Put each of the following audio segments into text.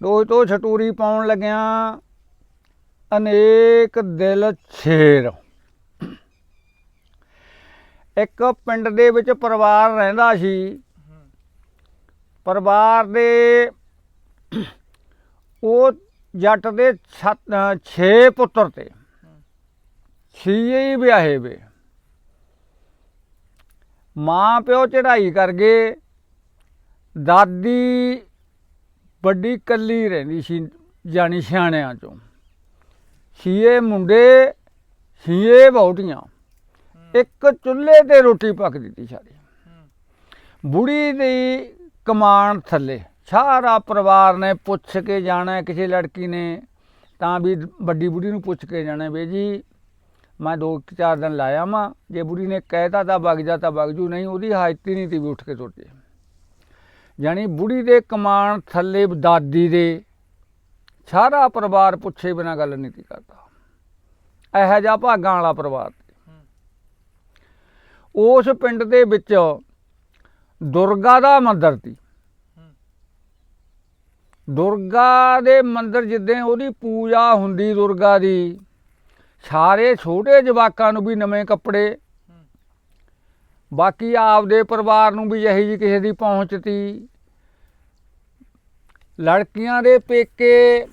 ਦੋ ਤੋਂ ਛਟੂਰੀ ਪਾਉਣ ਲੱਗਿਆ ਅਨੇਕ ਦਿਲ ਛੇਰ ਇੱਕ ਪਿੰਡ ਦੇ ਵਿੱਚ ਪਰਿਵਾਰ ਰਹਿੰਦਾ ਸੀ। ਪਰਿਵਾਰ ਦੇ ਉਹ ਜੱਟ ਦੇ 6 ਪੁੱਤਰ ਤੇ। ਛੀਏ ਹੀ ਵਿਆਹੇ ਵੇ। ਮਾਂ ਪਿਓ ਚੜ੍ਹਾਈ ਕਰ ਗਏ। ਦਾਦੀ ਵੱਡੀ ਕੱਲੀ ਰਹਿੰਦੀ ਸੀ, ਜਾਣੀ ਸਿਆਣਿਆਂ ਚੋਂ। ਛੀਏ ਮੁੰਡੇ, ਛੀਏ ਵਹੁਟੀਆਂ। ਇੱਕ ਚੁੱਲ੍ਹੇ ਤੇ ਰੋਟੀ ਪੱਕਦੀ ਸੀ ਸਾਰੀ। ਬੁੜੀ ਦੀ ਕਮਾਨ ਥੱਲੇ। ਸਾਰਾ ਪਰਿਵਾਰ ਨੇ ਪੁੱਛ ਕੇ ਜਾਣਾ, ਕਿਸੇ ਲੜਕੀ ਨੇ। ਤਾਂ ਵੀ ਵੱਡੀ ਬੁੜੀ ਨੂੰ ਪੁੱਛ ਕੇ ਜਾਣਾ, ਵੀ ਜੀ, ਮੈਂ ਦੋ ਚਾਰ ਦਿਨ ਲਾਇਆ ਮਾਂ ਜੇ ਬੁੜੀ ਨੇ ਕਹਿਤਾ ਤਾਂ ਵਗ ਜਾ, ਤਾਂ ਵਗ ਜੂ। ਨਹੀਂ, ਉਹਦੀ ਹਾਇਤ ਨਹੀਂ ਤੀ ਵੀ ਉੱਠ ਕੇ ਤੁਰ ਜੇ। ਜਾਣੀ ਬੁੜੀ ਦੇ ਕਮਾਨ ਥੱਲੇ ਦਾਦੀ ਦੇ। ਸਾਰਾ ਪਰਿਵਾਰ ਪੁੱਛੇ ਬਿਨਾ ਗੱਲ ਨਹੀਂ ਤੀ ਕਰਦਾ। ਇਹੋ ਜਿਹਾ ਭਾਗਾਂ ਵਾਲਾ ਪਰਿਵਾਰ ਉਸ ਪਿੰਡ ਦੇ ਵਿੱਚ ਦੁਰਗਾ ਦਾ ਮੰਦਿਰ ਸੀ। ਦੁਰਗਾ ਦੇ ਮੰਦਿਰ ਜਿੱਦਾਂ ਉਹਦੀ ਪੂਜਾ ਹੁੰਦੀ ਦੁਰਗਾ ਦੀ, ਸਾਰੇ ਛੋਟੇ ਜਵਾਕਾਂ ਨੂੰ ਵੀ ਨਵੇਂ ਕੱਪੜੇ। ਬਾਕੀ ਆਪਦੇ ਪਰਿਵਾਰ ਨੂੰ ਵੀ ਇਹੀ ਜੀ ਕਿਸੇ ਦੀ ਪਹੁੰਚ ਤੀ ਲੜਕੀਆਂ ਦੇ ਪੇਕੇ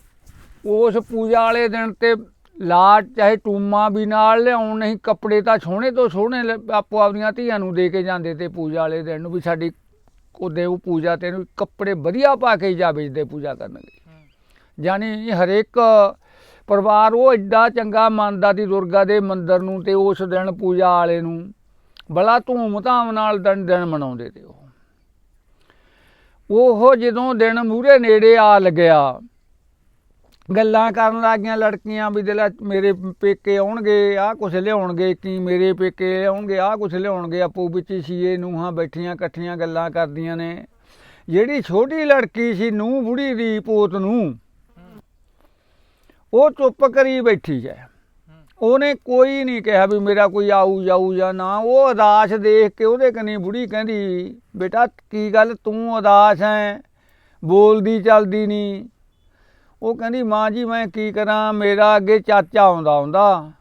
ਉਸ ਪੂਜਾ ਵਾਲੇ ਦਿਨ ਤੇ ਲਾਟ ਚਾਹੇ ਟੂਮਾ ਵੀ ਨਾਲ ਲਿਆਉਣ ਨਹੀਂ ਕੱਪੜੇ ਤਾਂ ਸੋਹਣੇ ਤੋਂ ਸੋਹਣੇ ਆਪੋ ਆਪਦੀਆਂ ਧੀਆਂ ਨੂੰ ਦੇ ਕੇ ਜਾਂਦੇ ਤੇ ਪੂਜਾ ਵਾਲੇ ਦਿਨ ਨੂੰ ਵੀ ਸਾਡੀ ਉਹਦੇ ਉਹ ਪੂਜਾ ਤੇ ਨੂੰ ਕੱਪੜੇ ਵਧੀਆ ਪਾ ਕੇ ਜਾ ਵੇਚਦੇ ਪੂਜਾ ਕਰਨਗੇ ਜਾਨੀ ਹਰੇਕ ਪਰਿਵਾਰ ਉਹ ਐਡਾ ਚੰਗਾ ਮੰਨਦਾ ਸੀ ਦੁਰਗਾ ਦੇ ਮੰਦਿਰ ਨੂੰ ਤੇ ਉਸ ਦਿਨ ਪੂਜਾ ਵਾਲੇ ਨੂੰ ਬੜਾ ਧੂਮ-ਧਾਮ ਨਾਲ ਦਿਨ ਦਿਨ ਮਨਾਉਂਦੇ ਤੇ ਉਹ। ਉਹ ਜਦੋਂ ਦਿਨ ਮੂਰੇ ਨੇੜੇ ਆ ਲੱਗਿਆ, ਗੱਲਾਂ ਕਰਨ ਲੱਗੀਆਂ ਲੜਕੀਆਂ ਵੀ ਦਿਲਾ ਮੇਰੇ ਪੇਕੇ ਆਉਣਗੇ, ਆਹ ਕੁਛ ਲਿਆਉਣਗੇ, ਕੀ ਮੇਰੇ ਪੇਕੇ ਆਉਣਗੇ, ਆਹ ਕੁਛ ਲਿਆਉਣਗੇ, ਆਪੋ ਵਿੱਚ ਹੀ ਸੀਏ ਨੂੰਹਾਂ ਬੈਠੀਆਂ ਇਕੱਠੀਆਂ ਗੱਲਾਂ ਕਰਦੀਆਂ ਨੇ। ਜਿਹੜੀ ਛੋਟੀ ਲੜਕੀ ਸੀ ਨੂੰਹ ਬੁੜੀ ਦੀ ਪੋਤ ਨੂੰ, ਉਹ ਚੁੱਪ ਕਰੀ ਬੈਠੀ ਹੈ। ਉਹਨੇ ਕੋਈ ਨਹੀਂ ਕਿਹਾ ਵੀ ਮੇਰਾ ਕੋਈ ਆਊ ਜਾਊ ਜਾਂ ਨਾ। ਉਹ ਉਦਾਸ ਦੇਖ ਕੇ ਉਹਦੇ ਕਨੀ ਬੁੜੀ ਕਹਿੰਦੀ, ਬੇਟਾ ਕੀ ਗੱਲ, ਤੂੰ ਉਦਾਸ ਹੈ ਬੋਲਦੀ ਚੱਲਦੀ ਨਹੀਂ। ਉਹ ਕਹਿੰਦੀ, ਮਾਂ ਜੀ, ਮੈਂ ਕੀ ਕਰਾਂ, ਮੇਰਾ ਅੱਗੇ ਚਾਚਾ ਆਉਂਦਾ ਹੁੰਦਾ।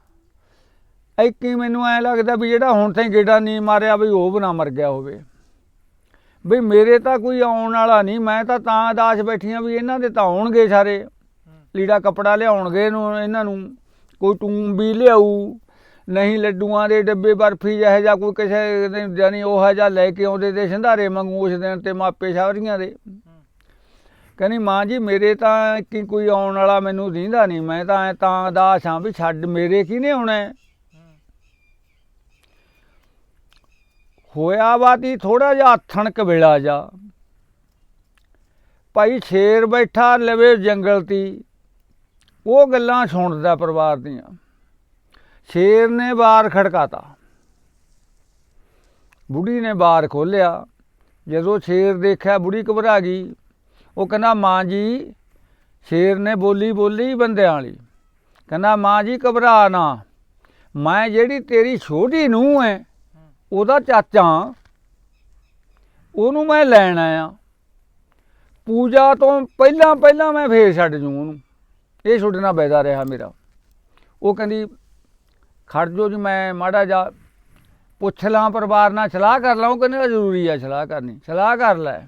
ਐਕੀ ਮੈਨੂੰ ਐ ਲੱਗਦਾ ਵੀ ਜਿਹੜਾ ਹੁਣ ਤਾਈਂ ਗੇੜਾ ਨਹੀਂ ਮਾਰਿਆ ਵੀ ਉਹ ਬਣਾ ਮਰ ਗਿਆ ਹੋਵੇ। ਵੀ ਮੇਰੇ ਤਾਂ ਕੋਈ ਆਉਣ ਵਾਲਾ ਨਹੀਂ, ਮੈਂ ਤਾਂ ਤਾਂ ਉਦਾਸ ਬੈਠੀਆਂ ਵੀ ਇਹਨਾਂ ਦੇ ਤਾਂ ਆਉਣਗੇ ਸਾਰੇ। ਲੀੜਾ ਕਪੜਾ ਲਿਆਉਣਗੇ ਇਹਨੂੰ, ਇਹਨਾਂ ਨੂੰ। ਕੋਈ ਟੂਮ ਵੀ ਲਿਆਊ, ਨਹੀਂ ਲੱਡੂਆਂ ਦੇ ਡੱਬੇ ਬਰਫੀ ਜਿਹੇ ਜਾਂ ਕੋਈ ਕਿਸੇ ਦੇ ਜਾਨੀ ਉਹ ਜਿਹਾ ਲੈ ਕੇ ਆਉਂਦੇ ਤੇ ਸੰਧਾਰੇ ਮੰਗੂ ਉਸ ਦਿਨ ਤੇ ਮਾਪੇ ਸਾਰੀਆਂ ਦੇ। ਕਹਿੰਦੀ, ਮਾਂ ਜੀ, ਮੇਰੇ ਤਾਂ ਕੀ ਕੋਈ ਆਉਣ ਵਾਲਾ ਮੈਨੂੰ ਦੀਂਦਾ ਨਹੀਂ, ਮੈਂ ਤਾਂ ਐਂ ਤਾਂ ਉਦਾਸ ਹਾਂ ਵੀ ਛੱਡ, ਮੇਰੇ ਕਿਹਨੇ ਆਉਣਾ ਹੈ? ਹੋਇਆ ਬਾਤੀ ਥੋੜਾ ਜਿਹਾ ਆਥਣ ਵੇਲਾ ਜਾ। ਭਾਈ ਸ਼ੇਰ ਬੈਠਾ ਲਵੇ ਜੰਗਲ ਤੀ। ਉਹ ਗੱਲਾਂ ਸੁਣਦਾ ਪਰਿਵਾਰ ਦੀਆਂ। ਸ਼ੇਰ ਨੇ ਬਾਰ ਖੜਕਾਤਾ। ਬੁੜੀ ਨੇ ਬਾਰ ਖੋਲਿਆ ਜਦੋਂ ਸ਼ੇਰ ਦੇਖਿਆ ਬੁੜੀ ਘਬਰਾ ਗਈ, ਉਹ ਕਹਿੰਦਾ, ਮਾਂ ਜੀ, ਸ਼ੇਰ ਨੇ ਬੋਲੀ ਬੋਲੀ ਬੰਦਿਆਂ ਵਾਲੀ। ਕਹਿੰਦਾ, ਮਾਂ ਜੀ, ਘਬਰਾ ਨਾ। ਮੈਂ ਜਿਹੜੀ ਤੇਰੀ ਛੋਟੀ ਨੂੰਹ ਹੈ ਉਹਦਾ ਚਾਚਾ ਉਹਨੂੰ ਮੈਂ ਲੈਣ ਆਇਆ। ਪੂਜਾ ਤੋਂ ਪਹਿਲਾਂ ਪਹਿਲਾਂ ਮੈਂ ਫੇਰ ਛੱਡ ਜੂ ਉਹਨੂੰ। ਇਹ ਛੁੱਟਣਾ ਬੈਦਾ ਰਿਹਾ ਮੇਰਾ। ਉਹ ਕਹਿੰਦੀ, ਖੜ ਜੋ ਜੀ, ਮੈਂ ਮਾੜਾ ਜਾ ਪੁੱਛ ਲਾਂ, ਪਰਿਵਾਰ ਨਾਲ ਸਲਾਹ ਕਰ ਲਾਂ। ਉਹ ਕਹਿੰਦੇ ਜ਼ਰੂਰੀ ਆ, ਸਲਾਹ ਕਰਨੀ, ਸਲਾਹ ਕਰ ਲੈ।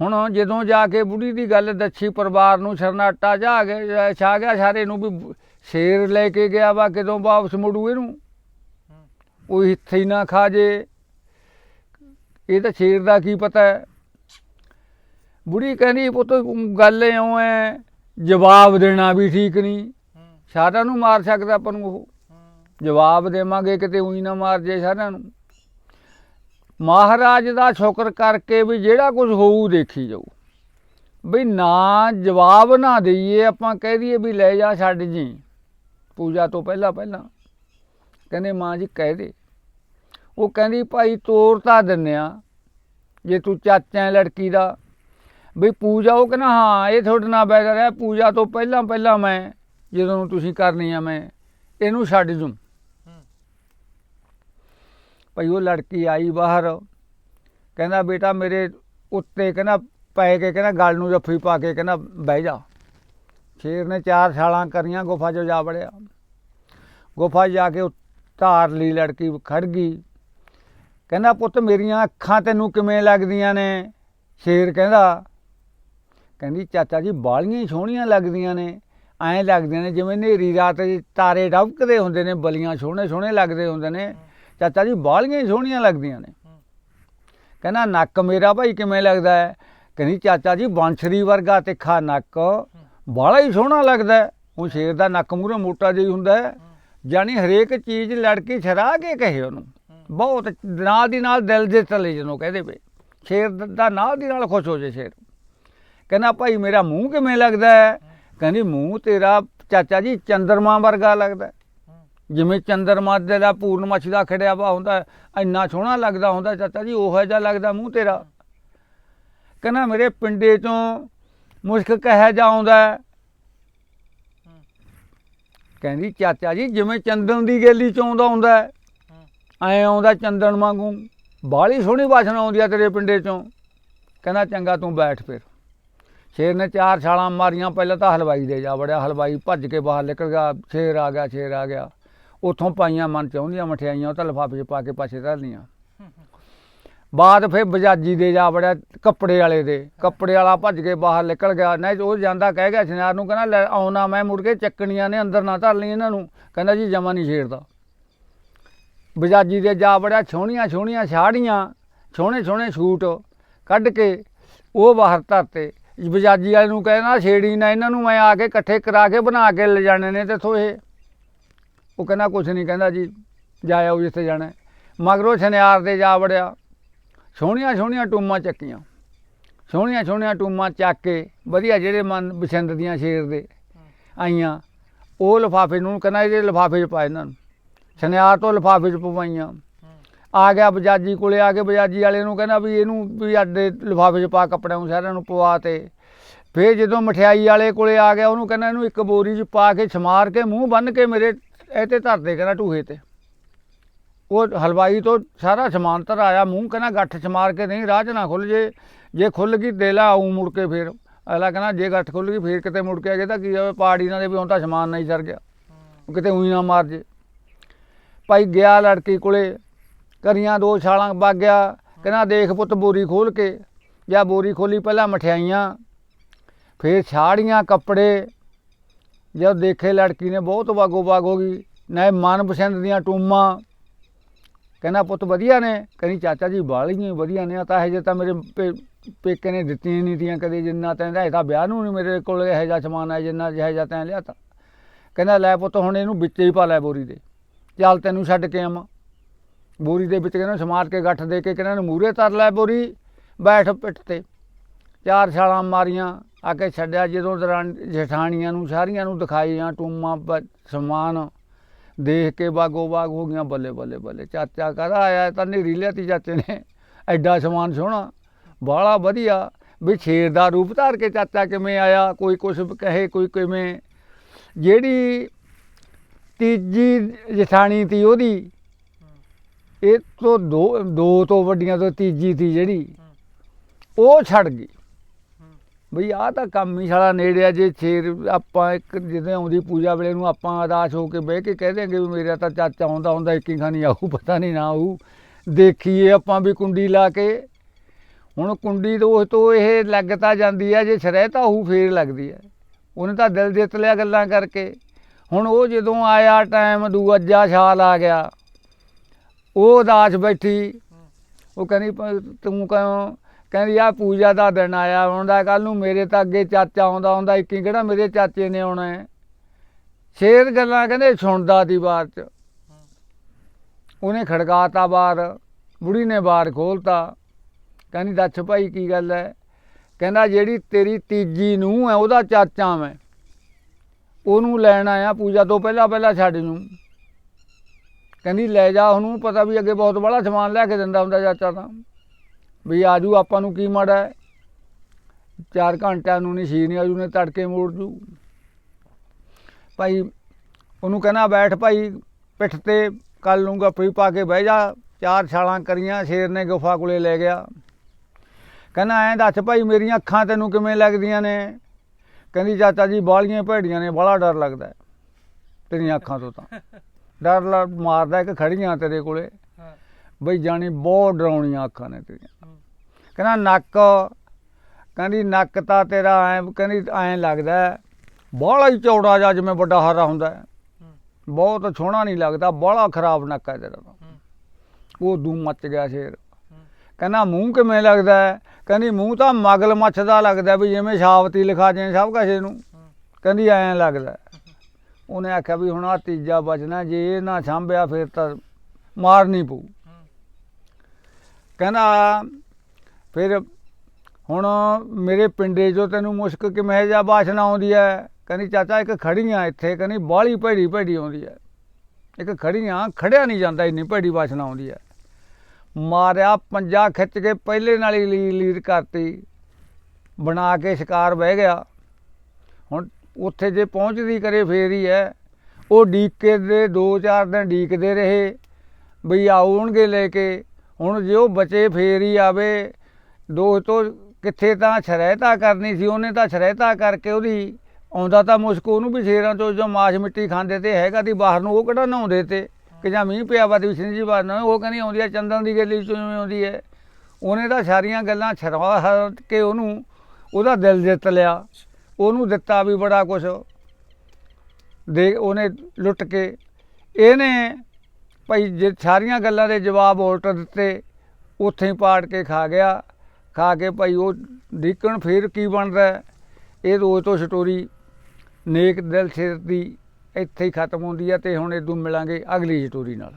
ਹੁਣ ਜਦੋਂ ਜਾ ਕੇ ਬੁੜੀ ਦੀ ਗੱਲ ਦੱਸੀ, ਪਰਿਵਾਰ ਨੂੰ ਸਰਨਾਟਾ ਜਾ ਗਿਆ ਛਾ ਗਿਆ, ਸਾਰੇ ਨੂੰ ਵੀ ਸ਼ੇਰ ਲੈ ਕੇ ਗਿਆ ਵਾ, ਕਿਦੋਂ ਵਾਪਸ ਮੁੜੂ ਇਹਨੂੰ? ਉਹ ਇੱਥੇ ਹੀ ਨਾ ਖਾ ਜੇ। ਇਹ ਤਾਂ ਸ਼ੇਰ ਦਾ ਕੀ ਪਤਾ ਹੈ? ਬੁੜੀ ਕਹਿੰਦੀ, ਪੁੱਤ ਗੱਲ ਇਉਂ ਹੈ ਜਵਾਬ ਦੇਣਾ ਵੀ ਠੀਕ ਨਹੀਂ। ਸਾਰਿਆਂ ਨੂੰ ਮਾਰ ਸਕਦਾ ਆਪਾਂ ਨੂੰ ਉਹ। ਜਵਾਬ ਦੇਵਾਂਗੇ ਕਿਤੇ ਉਹੀ ਨਾ ਮਾਰ ਜੇ ਸਾਰਿਆਂ ਨੂੰ। ਮਹਾਰਾਜ ਦਾ ਸ਼ੁਕਰ ਕਰਕੇ ਵੀ ਜਿਹੜਾ ਕੁਝ ਹੋਊ ਦੇਖੀ ਜਾਊ। ਵੀ ਨਾ ਜਵਾਬ ਨਾ ਦਈਏ ਆਪਾਂ ਕਹਿ ਦਈਏ ਵੀ ਲੈ ਜਾ ਛੱਡ ਜੀ। ਪੂਜਾ ਤੋਂ ਪਹਿਲਾਂ ਪਹਿਲਾਂ। ਕਹਿੰਦੇ ਮਾਂ ਜੀ ਕਹਿ ਦੇ। ਉਹ ਕਹਿੰਦੀ ਭਾਈ ਤੋਰ ਤਾਂ ਦਿੰਨੇ ਆ। ਜੇ ਤੂੰ ਚਾਚਾ ਲੜਕੀ ਦਾ ਵੀ ਪੂਜਾ ਉਹ ਕਹਿੰਦਾ ਹਾਂ ਇਹ ਤੁਹਾਡੇ ਨਾਲ ਬੈਠਾ ਰਿਹਾ ਪੂਜਾ ਤੋਂ ਪਹਿਲਾਂ ਪਹਿਲਾਂ ਮੈਂ ਜਦੋਂ ਤੁਸੀਂ ਕਰਨੀ ਆ ਮੈਂ ਇਹਨੂੰ ਛੱਡ ਦੂੰ। ਭਾਈ ਉਹ ਲੜਕੀ ਆਈ ਬਾਹਰ ਕਹਿੰਦਾ ਬੇਟਾ ਮੇਰੇ ਉੱਤੇ ਕਹਿੰਦਾ ਪੈ ਕੇ ਕਹਿੰਦਾ ਗਲ ਨੂੰ ਜੱਫੀ ਪਾ ਕੇ ਕਹਿੰਦਾ ਬਹਿ ਜਾ। ਸ਼ੇਰ ਨੇ ਚਾਰ ਛਾਲਾਂ ਕਰੀਆਂ ਗੁਫਾ 'ਚ ਜਾ ਵੜਿਆ। ਗੁਫਾ ਜਾ ਕੇ ਧਾਰ ਲਈ ਲੜਕੀ ਖੜ ਗਈ। ਕਹਿੰਦਾ ਪੁੱਤ ਮੇਰੀਆਂ ਅੱਖਾਂ ਤੈਨੂੰ ਕਿਵੇਂ ਲੱਗਦੀਆਂ ਨੇ? ਸ਼ੇਰ ਕਹਿੰਦਾ ਕਹਿੰਦੀ, ਚਾਚਾ ਜੀ, ਬਾਲੀਆਂ ਹੀ ਸੋਹਣੀਆਂ ਲੱਗਦੀਆਂ ਨੇ। ਐਂ ਲੱਗਦੀਆਂ ਨੇ ਜਿਵੇਂ ਨੇਰੀ ਰਾਤ 'ਚ ਤਾਰੇ ਡਬਕਦੇ ਹੁੰਦੇ ਨੇ, ਬਲੀਆਂ ਸੋਹਣੇ ਸੋਹਣੇ ਲੱਗਦੇ ਹੁੰਦੇ ਨੇ। ਚਾਚਾ ਜੀ, ਬਾਲੀਆਂ ਹੀ ਸੋਹਣੀਆਂ ਲੱਗਦੀਆਂ ਨੇ। ਕਹਿੰਦਾ, ਨੱਕ ਮੇਰਾ ਭਾਈ ਕਿਵੇਂ ਲੱਗਦਾ ਹੈ? ਕਹਿੰਦੀ, ਚਾਚਾ ਜੀ, ਬਾਂਸਰੀ ਵਰਗਾ ਤਿੱਖਾ ਨੱਕ ਬਾਲਾ ਹੀ ਸੋਹਣਾ ਲੱਗਦਾ ਹੈ। ਉਹ ਸ਼ੇਰ ਦਾ ਨੱਕ ਮੂਰੇ ਮੋਟਾ ਜਿਹਾ ਹੀ ਹੁੰਦਾ ਹੈ। ਜਾਨੀ ਹਰੇਕ ਚੀਜ਼ ਲੜਕੀ ਛਰਾ ਕੇ ਕਹੇ ਉਹਨੂੰ। ਬਹੁਤ ਨਾਲ ਦੀ ਨਾਲ ਦਿਲ ਦੇ ਤਲੇ ਜਨੋ ਕਹਦੇ ਪਏ ਸ਼ੇਰ ਦਾ ਨਾਲ ਦੀ ਨਾਲ ਖੁਸ਼ ਹੋ ਜੇ ਸ਼ੇਰ। ਕਹਿੰਦਾ, ਭਾਈ, ਮੇਰਾ ਮੂੰਹ ਕਿਵੇਂ ਲੱਗਦਾ ਹੈ? ਕਹਿੰਦੀ, ਮੂੰਹ ਤੇਰਾ ਚਾਚਾ ਜੀ ਚੰਦਰਮਾ ਵਰਗਾ ਲੱਗਦਾ ਜਿਵੇਂ ਚੰਦਰਮਾ ਦੇ ਦਾ ਪੂਰਨਮਾਸ਼ੀ ਦਾ ਖੜਿਆ ਵਾ ਹੁੰਦਾ ਇੰਨਾ ਸੋਹਣਾ ਲੱਗਦਾ ਹੁੰਦਾ ਚਾਚਾ ਜੀ, ਉਹੋ ਜਿਹਾ ਲੱਗਦਾ ਮੂੰਹ ਤੇਰਾ। ਕਹਿੰਦਾ, ਮੇਰੇ ਪਿੰਡੇ ਚੋਂ ਮੁਸ਼ਕ ਕਹਿ ਜਾ ਆਉਂਦਾ ਕਹਿੰਦੀ, ਚਾਚਾ ਜੀ, ਜਿਵੇਂ ਚੰਦਨ ਦੀ ਗੇਲੀ ਚੋਂ ਆਉਂਦਾ ਹੁੰਦਾ ਹੈ। ਐ ਆਉਂਦਾ ਚੰਦਨ ਵਾਂਗੂ। ਬਾਹਲੀ ਸੋਹਣੀ ਵਾਸ਼ਨਾ ਆਉਂਦੀ ਆ ਤੇਰੇ ਪਿੰਡੇ ਚੋਂ। ਕਹਿੰਦਾ, ਚੰਗਾ, ਤੂੰ ਬੈਠ ਫਿਰ। ਸ਼ੇਰ ਨੇ ਚਾਰ ਛਾਲਾਂ ਮਾਰੀਆਂ, ਪਹਿਲਾਂ ਤਾਂ ਹਲਵਾਈ ਦੇ ਜਾ ਵੜਿਆ, ਹਲਵਾਈ ਭੱਜ ਕੇ ਬਾਹਰ ਨਿਕਲ ਗਿਆ ਸ਼ੇਰ ਆ ਗਿਆ ਸ਼ੇਰ ਆ ਗਿਆ। ਉਥੋਂ ਪਾਈਆਂ ਮਨ ਚਾਹੁੰਦੀਆਂ ਮਠਿਆਈਆਂ, ਉਹ ਤਾਂ ਲਫਾਫੇ 'ਚ ਪਾ ਕੇ ਪਾਸੇ ਧਰ ਲੀਆਂ ਬਾਅਦ ਫਿਰ ਬਜਾਜੀ ਦੇ ਜਾ ਵੜਿਆ, ਕੱਪੜੇ ਵਾਲੇ ਦੇ। ਕੱਪੜੇ ਵਾਲਾ ਭੱਜ ਕੇ ਬਾਹਰ ਨਿਕਲ ਗਿਆ। ਨਹੀਂ, ਉਹ ਜਾਂਦਾ ਕਹਿ ਗਿਆ ਸ਼ਨਾਰ ਨੂੰ, ਕਹਿੰਦਾ ਲੈ ਆਉਣਾ ਮੈਂ ਮੁੜ ਕੇ, ਚੱਕਣੀਆਂ ਨੇ, ਅੰਦਰ ਨਾ ਧਰ ਲਈ ਇਹਨਾਂ ਨੂੰ। ਕਹਿੰਦਾ ਜੀ ਜਮਾ ਨਹੀਂ ਛੇੜਦਾ। ਬਜਾਜੀ ਦੇ ਜਾ ਵੜਿਆ ਸੋਹਣੀਆਂ ਛੋਣੀਆਂ ਛਾੜੀਆਂ ਛੋਣੇ ਸੋਹਣੇ ਸੂਟ ਕੱਢ ਕੇ ਉਹ ਬਾਹਰ ਧਰਤੇ। ਬਜਾਜੀ ਵਾਲੇ ਨੂੰ ਕਹਿੰਦਾ, ਛੇੜੀ ਨਾ ਇਹਨਾਂ ਨੂੰ, ਮੈਂ ਆ ਕੇ ਇਕੱਠੇ ਕਰਾ ਕੇ ਬਣਾ ਕੇ ਲੈ ਜਾਣੇ ਨੇ ਤੇ ਇਹ ਉਹ ਕਹਿੰਦਾ, ਕੁਛ ਨਹੀਂ ਕਹਿੰਦਾ ਜੀ ਜਾਇਆ ਆਓ ਜਿੱਥੇ ਜਾਣਾ ਮਗਰੋਂ ਸ਼ਨਿਆਰ ਦੇ ਜਾ ਵੜਿਆ। ਸੋਹਣੀਆਂ ਸੋਹਣੀਆਂ ਟੂਮਾਂ ਚੱਕੀਆਂ। ਸੋਹਣੀਆਂ ਸੋਹਣੀਆਂ ਟੂਮਾਂ ਚੱਕ ਕੇ, ਵਧੀਆ ਜਿਹੜੇ ਮਨ ਪਸੰਦ ਦੀਆਂ ਸ਼ੇਰ ਦੇ ਆਈਆਂ। ਉਹ ਲਿਫਾਫੇ ਨੂੰ ਕਹਿੰਦਾ, ਇਹਦੇ ਲਿਫਾਫੇ 'ਚ ਪਾ ਇਹਨਾਂ ਨੂੰ। ਸ਼ਨਿਆਰ ਤੋਂ ਲਿਫਾਫੇ 'ਚ ਪਵਾਈਆਂ। ਆ ਗਿਆ ਬਜਾਜੀ ਕੋਲੇ, ਆ ਕੇ ਬਜਾਜੀ ਵਾਲੇ ਨੂੰ ਕਹਿੰਦਾ ਵੀ ਇਹਨੂੰ ਵੀ ਅੱਡੇ ਲਿਫਾਫੇ 'ਚ ਪਾ ਕੱਪੜਿਆਂ ਨੂੰ ਸਾਰਿਆਂ ਨੂੰ ਪਵਾ ਤੇ। ਫਿਰ ਜਦੋਂ ਮਠਿਆਈ ਵਾਲੇ ਕੋਲੇ ਆ ਗਿਆ, ਉਹਨੂੰ ਕਹਿੰਦਾ ਇਹਨੂੰ ਇੱਕ ਬੋਰੀ 'ਚ ਪਾ ਕੇ ਛਮਾਰ ਕੇ ਮੂੰਹ ਬੰਨ ਕੇ ਮੇਰੇ ਇਹ ਤੇ ਧਰ ਦੇ ਕਹਿੰਦਾ ਟੂਹੇ ਤੇ। ਉਹ ਹਲਵਾਈ ਤੋਂ ਸਾਰਾ ਸਮਾਨ ਧਰ ਆਇਆ ਮੂੰਹ ਕਹਿੰਦਾ ਗੱਠ ਛਮਾਰ ਕੇ ਨਹੀਂ, ਰਾਹ 'ਚ ਨਾ ਖੁੱਲ ਜੇ। ਜੇ ਖੁੱਲ ਗਈ ਦੇ ਲਾ ਆਊਂ ਮੁੜ ਕੇ ਫਿਰ। ਅਗਲਾ ਕਹਿੰਦਾ ਜੇ ਗੱਠ ਖੁੱਲ ਗਈ ਫਿਰ ਕਿਤੇ ਮੁੜ ਕੇ ਆ ਗਿਆ ਤਾਂ ਕੀ ਹੋਵੇ ਪਾੜੀ ਨਾਲ ਦੇ ਵੀ ਹੁਣ ਤਾਂ ਸਮਾਨ ਨਹੀਂ ਸਰ ਗਿਆ। ਕਿਤੇ ਉਹੀ ਨਾ ਮਾਰ ਜੇ। ਭਾਈ ਗਿਆ ਲੜਕੀ ਕੋਲੇ ਕਰੀਆਂ ਦੋ ਛਾਲਾਂ ਵਗ ਗਿਆ। ਕਹਿੰਦਾ, ਦੇਖ ਪੁੱਤ, ਬੋਰੀ ਖੋਲ ਕੇ। ਜਾਂ ਬੋਰੀ ਖੋਲੀ, ਪਹਿਲਾਂ ਮਠਿਆਈਆਂ, ਫਿਰ ਛਾੜੀਆਂ ਕੱਪੜੇ। ਜਦ ਦੇਖੇ ਲੜਕੀ ਨੇ ਬਹੁਤ ਬਾਗੋ ਬਾਗ ਹੋ ਗਈ। ਨਾ ਮਨਪਸੰਦ ਦੀਆਂ ਟੂਮਾਂ। ਕਹਿੰਦਾ, ਪੁੱਤ, ਵਧੀਆ ਨੇ। ਕਹਿੰਦੀ, ਚਾਚਾ ਜੀ ਬਾਲੀਆਂ ਵਧੀਆ ਨੇ। ਤਾਂ ਇਹ ਜੇ ਤਾਂ ਮੇਰੇ ਪੇ- ਪੇਕੇ ਨੇ ਦਿੱਤੀਆਂ ਨਹੀਂ ਤੀਆਂ ਕਦੇ, ਜਿੰਨਾ ਤੈਨੂੰ ਇਹ ਤਾਂ ਵਿਆਹ ਨੂੰ ਨਹੀਂ ਮੇਰੇ ਕੋਲ ਇਹੋ ਜਿਹਾ ਸਮਾਨ ਹੈ ਜਿੰਨਾ ਜਿਹੋ ਜਿਹਾ ਤੈਂ ਲਿਆ ਤਾਂ। ਕਹਿੰਦਾ, ਲੈ ਪੁੱਤ, ਹੁਣ ਇਹਨੂੰ ਵਿੱਚੇ ਹੀ ਪਾ ਲੈ ਬੋਰੀ ਦੇ। ਚੱਲ ਤੈਨੂੰ ਛੱਡ ਕੇ ਆਵਾਂ। ਬੋਰੀ ਦੇ ਵਿੱਚ ਕਹਿੰਦਾ ਸਮਾਰ ਕੇ ਗੱਠ ਦੇ ਕੇ ਕਹਿੰਦੇ ਇਹਨੂੰ ਮੂਰੇ ਤਰ ਲੈ ਬੋਰੀ, ਬੈਠ ਪਿੱਠ ਤੇ। ਚਾਰ ਛਾਲਾਂ ਮਾਰੀਆਂ, ਆ ਕੇ ਛੱਡਿਆ ਜਦੋਂ ਦਰਾਂ ਜਠਾਣੀਆਂ ਨੂੰ, ਸਾਰੀਆਂ ਨੂੰ ਦਿਖਾਈਆਂ, ਟੂਮਾਂ, ਬ- ਸਮਾਨ। ਦੇਖ ਕੇ ਬਾਗੋ ਬਾਗ ਹੋ ਗਈਆਂ, ਬੱਲੇ ਬੱਲੇ ਬੱਲੇ। ਚਾਚਾ ਕਹਦਾ ਆਇਆ? ਤਾਂ ਨੇਰੀ ਲਿਆਤੀ ਚਾਚੇ ਨੇ। ਐਡਾ ਸਮਾਨ ਸੋਹਣਾ। ਬਾਹਲਾ ਵਧੀਆ। ਵੀ ਸ਼ੇਰ ਦਾ ਰੂਪ ਧਾਰ ਕੇ ਚਾਚਾ ਕਿਵੇਂ ਆਇਆ? ਕੋਈ ਕੁਛ ਕਹੇ, ਕੋਈ ਕਿਵੇਂ? ਜਿਹੜੀ ਤੀਜੀ ਜਠਾਣੀ ਤੀ ਉਹਦੀ ਇਹ ਤੋਂ ਦੋ ਦੋ ਤੋਂ ਵੱਡੀਆਂ ਤੋਂ ਤੀਜੀ ਤੀ ਜਿਹੜੀ, ਉਹ ਛੱਡ ਗਈ। ਬਈ ਆਹ ਤਾਂ ਕੰਮ ਹੀ ਸਾਲਾ ਨੇੜਿਆ ਜੇ ਛੇਰ ਆਪਾਂ ਇੱਕ ਜਦੋਂ ਆਉਂਦੀ ਪੂਜਾ ਵੇਲੇ ਨੂੰ ਆਪਾਂ ਅਦਾਸ ਹੋ ਕੇ ਬਹਿ ਕੇ ਕਹਿ ਦਿਆਂਗੇ ਵੀ ਮੇਰਾ ਤਾਂ ਚਾਚਾ ਆਉਂਦਾ ਹੁੰਦਾ ਹੀ ਖਾਣੀ ਆਊ, ਪਤਾ ਨਹੀਂ ਨਾ ਆਊ। ਦੇਖੀਏ ਆਪਾਂ ਵੀ ਕੁੰਡੀ ਲਾ ਕੇ, ਹੁਣ ਕੁੰਡੀ ਤੋਂ ਤੋਂ ਇਹ ਲੱਗ ਤਾਂ ਜਾਂਦੀ ਹੈ ਜੇ ਛਰਹਿ ਤਾਂ ਉਹ ਫੇਰ ਲੱਗਦੀ ਹੈ ਉਹਨੇ ਤਾਂ ਦਿਲ ਜਿੱਤ ਲਿਆ ਗੱਲਾਂ ਕਰਕੇ। ਹੁਣ ਉਹ ਜਦੋਂ ਆਇਆ ਟਾਈਮ ਦੂਜਾ ਛਾਲ ਆ ਗਿਆ। ਉਹ ਉਦਾਸ ਬੈਠੀ। ਉਹ ਕਹਿੰਦੀ ਤੂੰ ਕਿਉਂ? ਕਹਿੰਦੀ ਆ ਪੂਜਾ ਦਾ ਦਿਨ ਆਇਆ ਹੁੰਦਾ ਕੱਲ ਨੂੰ ਮੇਰੇ ਤਾਂ ਅੱਗੇ ਚਾਚਾ ਆਉਂਦਾ ਹੁੰਦਾ ਇੱਕੀ ਕਿਹੜਾ ਮੇਰੇ ਚਾਚੇ ਨੇ ਆਉਣਾ ਹੈ? ਸ਼ੇਰ ਗੱਲਾਂ ਕਹਿੰਦੇ, ਸੁਣਦਾ ਦੀ ਬਾਤ ਚ। ਉਹਨੇ ਖੜਕਾਤਾ ਬਾਹਰ, ਬੁੜੀ ਨੇ ਬਾਹਰ ਖੋਲਤਾ ਕਹਿੰਦੀ, ਦੱਸ ਭਾਈ, ਕੀ ਗੱਲ ਹੈ? ਕਹਿੰਦਾ, ਜਿਹੜੀ ਤੇਰੀ ਤੀਜੀ ਨੂੰ ਹੈ, ਉਹਦਾ ਚਾਚਾ ਮੈਂ। ਉਹਨੂੰ ਲੈਣ ਆਇਆ ਪੂਜਾ ਤੋਂ ਪਹਿਲਾਂ ਪਹਿਲਾਂ ਛੱਡ ਨੂੰ। ਕਹਿੰਦੀ, ਲੈ ਜਾ ਉਹਨੂੰ ਪਤਾ ਵੀ ਅੱਗੇ ਬਹੁਤ ਬੜਾ ਸਮਾਨ ਲੈ ਕੇ ਦਿੰਦਾ ਹੁੰਦਾ ਚਾਚਾ ਤਾਂ। ਵੀ ਆਜੂ ਆਪਾਂ ਨੂੰ ਕੀ ਮਾੜਾ ਹੈ? ਚਾਰ ਘੰਟਿਆਂ ਨੂੰ ਨਹੀਂ ਸੀ ਨਹੀਂ ਆਜੂ ਨੇ ਤੜਕੇ ਮੋੜ ਜੂ। ਭਾਈ, ਉਹਨੂੰ ਕਹਿੰਦਾ, ਬੈਠ ਭਾਈ, ਪਿੱਠ ਤੇ ਕੱਲ ਨੂੰ ਗੱਫੀ ਪਾ ਕੇ ਬਹਿ ਜਾ। ਚਾਰ ਛਾਲਾਂ ਕਰੀਆਂ, ਸ਼ੇਰ ਨੇ ਗੁਫਾ ਕੋਲੇ ਲੈ ਗਿਆ। ਕਹਿੰਦਾ, ਐਂ ਦੱਸ ਭਾਈ, ਮੇਰੀਆਂ ਅੱਖਾਂ ਤੈਨੂੰ ਕਿਵੇਂ ਲੱਗਦੀਆਂ ਨੇ? ਕਹਿੰਦੀ, ਚਾਚਾ ਜੀ, ਬਾਲੀਆਂ ਭੈੜੀਆਂ ਨੇ, ਬੜਾ ਡਰ ਲੱਗਦਾ ਤੇਰੀਆਂ ਅੱਖਾਂ ਤੋਂ ਤਾਂ। ਡਰ ਲ- ਮਾਰਦਾ ਕਿ ਖੜੀਆਂ ਤੇਰੇ ਕੋਲੇ। ਹਾਂ। ਬਈ ਜਾਣੀ ਬਹੁਤ ਡਰਾਉਣੀਆਂ ਅੱਖਾਂ ਨੇ ਤੇਰੀਆਂ। ਕਹਿੰਦਾ ਨੱਕ ਕਹਿੰਦੀ ਨੱਕ ਤਾਂ ਤੇਰਾ ਐ ਕਹਿੰਦੀ ਐਂ ਲੱਗਦਾ ਬਾਹਲਾ ਹੀ ਚੌੜਾ ਜਿਹਾ ਜਿਵੇਂ ਵੱਡਾ ਹਾਰਾ ਹੁੰਦਾ ਬਹੁਤ ਸੋਹਣਾ ਨਹੀਂ ਲੱਗਦਾ ਬਾਹਲਾ ਖਰਾਬ ਨੱਕ ਹੈ ਤੇਰਾ ਉਹ ਦੂ ਮੱਚ ਗਿਆ ਸ਼ੇਰ। ਕਹਿੰਦਾ ਮੂੰਹ ਕਿਵੇਂ ਲੱਗਦਾ? ਕਹਿੰਦੀ ਮੂੰਹ ਤਾਂ ਮਗਲ ਮੱਛ ਦਾ ਲੱਗਦਾ ਵੀ ਜਿਵੇਂ ਸ਼ਾਵਤੀ ਲਿਖਾ ਜੇ ਸਭ ਕਸੇ ਨੂੰ। ਕਹਿੰਦੀ ਐਂ ਲੱਗਦਾ। ਉਹਨੇ ਆਖਿਆ ਵੀ ਹੁਣ ਆ ਤੀਜਾ ਬਚਣਾ, ਜੇ ਇਹ ਨਾ ਸਾਂਭਿਆ ਫਿਰ ਤਾਂ ਮਾਰਨੀ ਪਊ। ਕਹਿੰਦਾ, ਫਿਰ ਹੁਣ ਮੇਰੇ ਪਿੰਡੇ ਜੋ ਤੈਨੂੰ ਮੁਸ਼ਕ ਕਿਵੇਂ ਜਾ ਬਾਸ਼ਨਾ ਆਉਂਦੀ ਹੈ ਕਹਿੰਦੀ, ਚਾਚਾ, ਇੱਕ ਖੜੀਆਂ ਇੱਥੇ, ਕਹਿੰਦੀ ਬਾਹਲੀ ਭੈੜੀ ਭੈੜੀ ਆਉਂਦੀ ਹੈ ਇੱਕ ਖੜੀਆਂ, ਖੜਿਆ ਨਹੀਂ ਜਾਂਦਾ, ਇੰਨੀ ਭੈੜੀ ਬਾਸ਼ਨਾ ਆਉਂਦੀ ਹੈ ਮਾਰਿਆ, ਪੰਜਾ ਖਿੱਚ ਕੇ ਪਹਿਲੇ ਨਾਲ ਹੀ ਲੀ ਲੀਰ ਕਰਤੀ। ਬਣਾ ਕੇ ਸ਼ਿਕਾਰ ਬਹਿ ਗਿਆ। ਹੁਣ ਉੱਥੇ ਜੇ ਪਹੁੰਚਦੀ ਕਰੇ ਫੇਰ ਹੀ ਹੈ। ਉਹ ਡੀਕੇ ਦੇ 2-4 ਦਿਨ ਡੀਕਦੇ ਰਹੇ। ਬਈ ਆਉਣਗੇ ਲੈ ਕੇ। ਹੁਣ ਜੇ ਉਹ ਬਚੇ ਫੇਰ ਹੀ ਆਵੇ। ਦੋਸਤੋ, ਕਿੱਥੇ ਤਾਂ ਸ਼ਰਹਿਤਾ ਕਰਨੀ ਸੀ, ਉਹਨੇ ਤਾਂ ਸ਼ਰਹਿਤਾ ਕਰਕੇ ਉਹਦੀ ਆਉਂਦਾ ਤਾਂ ਮੁਸ਼ਕ ਉਹਨੂੰ ਵੀ ਸ਼ੇਰਾਂ ਤੋਂ ਜੋ ਮਾਸ਼ ਮਿੱਟੀ ਖਾਂਦੇ ਤੇ ਹੈਗਾ ਦੀ ਬਾਹਰ ਨੂੰ ਉਹ ਕਿਹੜਾ ਨਹਾਉਂਦੇ ਤੇ? ਕਿ ਜਾਂ ਮੀਂਹ ਪਿਆ ਵਾ ਦੀ ਸਿੰਘ ਜੀ ਬਾਹਰ ਨੂੰ, ਉਹ ਕਹਿੰਦੀ ਆਉਂਦੀ ਹੈ, ਚੰਦਨ ਦੀ ਗਲੀ ਚੋਂ ਆਉਂਦੀ ਹੈ। ਉਹਨੇ ਤਾਂ ਸਾਰੀਆਂ ਗੱਲਾਂ ਛਰਾ ਕੇ ਉਹਨੂੰ ਉਹਦਾ ਦਿਲ ਜਿੱਤ ਲਿਆ। ਉਹਨੂੰ ਦਿੱਤਾ ਵੀ ਬੜਾ ਕੁਛ। ਦੇ ਉਹਨੇ ਲੁੱਟ ਕੇ। ਇਹਨੇ ਭਾਈ ਜੇ ਸਾਰੀਆਂ ਗੱਲਾਂ ਦੇ ਜਵਾਬ ਉਲਟ ਦਿੱਤੇ, ਉੱਥੇ ਹੀ ਪਾੜ ਕੇ ਖਾ ਗਿਆ। ਖਾ ਕੇ ਭਾਈ ਉਹ ਡੀਕਣ ਫਿਰ ਕੀ ਬਣਦਾ? ਇਹ ਰੋਜ਼ ਤੋਂ ਸਟੋਰੀ ਨੇਕ ਦਿਲ ਸਿਰ ਦੀ ਇੱਥੇ ਹੀ ਖਤਮ ਹੁੰਦੀ ਹੈ ਤੇ ਹੁਣ ਇਦੋਂ ਮਿਲਾਂਗੇ ਅਗਲੀ ਸਟੋਰੀ ਨਾਲ।